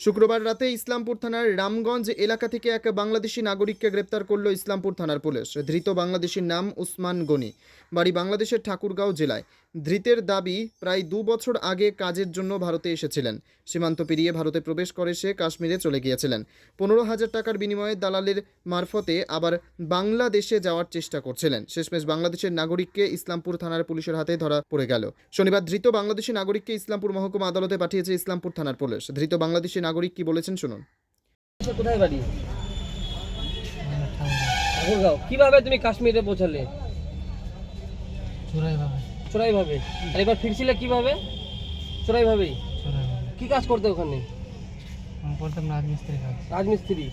শুক্রবার রাতে ইসলামপুর থানার রামগঞ্জ এলাকা থেকে এক বাংলাদেশি নাগরিককে গ্রেপ্তার করল ইসলামপুর থানার পুলিশ। ধৃত বাংলাদেশির নাম উসমান গনি। বাড়ি বাংলাদেশের ঠাকুরগাঁও জেলায়। ধৃতের দাবি প্রায় দু বছর আগে কাজের জন্য ভারতে এসেছিলেন। সীমান্ত পেরিয়ে ভারতে প্রবেশ করে সে কাশ্মীরে চলে গিয়েছিলেন। পনেরো হাজার টাকার বিনিময়ে দালালের মারফতে আবার বাংলাদেশে যাওয়ার চেষ্টা করছিলেন। শেষমেশ বাংলাদেশের নাগরিককে ইসলামপুর থানার পুলিশের হাতে ধরা পড়ে গেল। শনিবার ধৃত বাংলাদেশি নাগরিককে ইসলামপুর মহকুমা আদালতে পাঠিয়েছে ইসলামপুর থানার পুলিশ। ধৃত বাংলাদেশি নাগরিক কি বলেছেন শুনুন। কোথায় বাড়ি? কীভাবে তুমি কাশ্মীরে পৌঁছালে? চোরাই ভাবে। আর এবার ফিরছিলে কীভাবে? চোরাই ভাবেই। ভাবে। কি কাজ করতে ওখানে? করতাম রাজমিস্ত্রি কাজ। রাজমিস্ত্রি।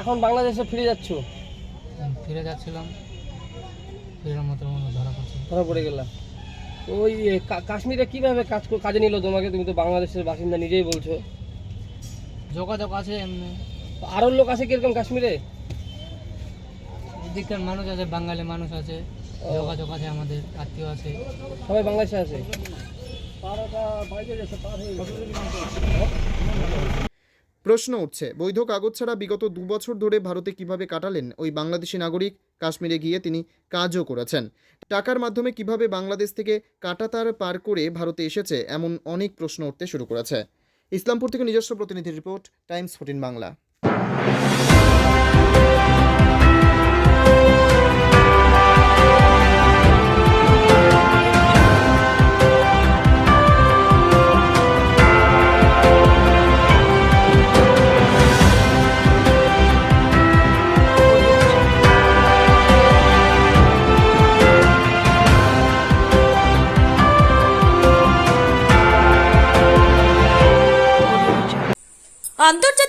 এখন বাংলাদেশে ফিরে যাচ্ছ? ফিরে যাচ্ছিলাম। ফিরার মতো ধরা পড়ছে ধরা পড়ে গেলাম ওই কাশ্মীরে কীভাবে কাজ কাজে নিল তোমাকে? তুমি তো বাংলাদেশের বাসিন্দা নিজেই বলছো। যোগাযোগ আছে এমনি। আরও লোক আছে কীরকম কাশ্মীরে? এদিককার মানুষ আছে বাঙালি মানুষ আছে। যোগাযোগ আছে আমাদের আত্মীয় আছে। সবাই বাংলাদেশে আছে? প্রশ্ন উঠছে বৈধ কাগজ ছাড়া বিগত দু বছর ধরে ভারতে কীভাবে কাটালেন ওই বাংলাদেশি নাগরিক? কাশ্মীরে গিয়ে তিনি কাজও করেছেন। টাকার মাধ্যমে কীভাবে বাংলাদেশ থেকে কাটাতার পার করে ভারতে এসেছে এমন অনেক প্রশ্ন উঠতে শুরু করেছে। ইসলামপুর থেকে নিজস্ব প্রতিনিধি রিপোর্ট টাইমস ফোর্টিন বাংলা। আন্তর্জাতিক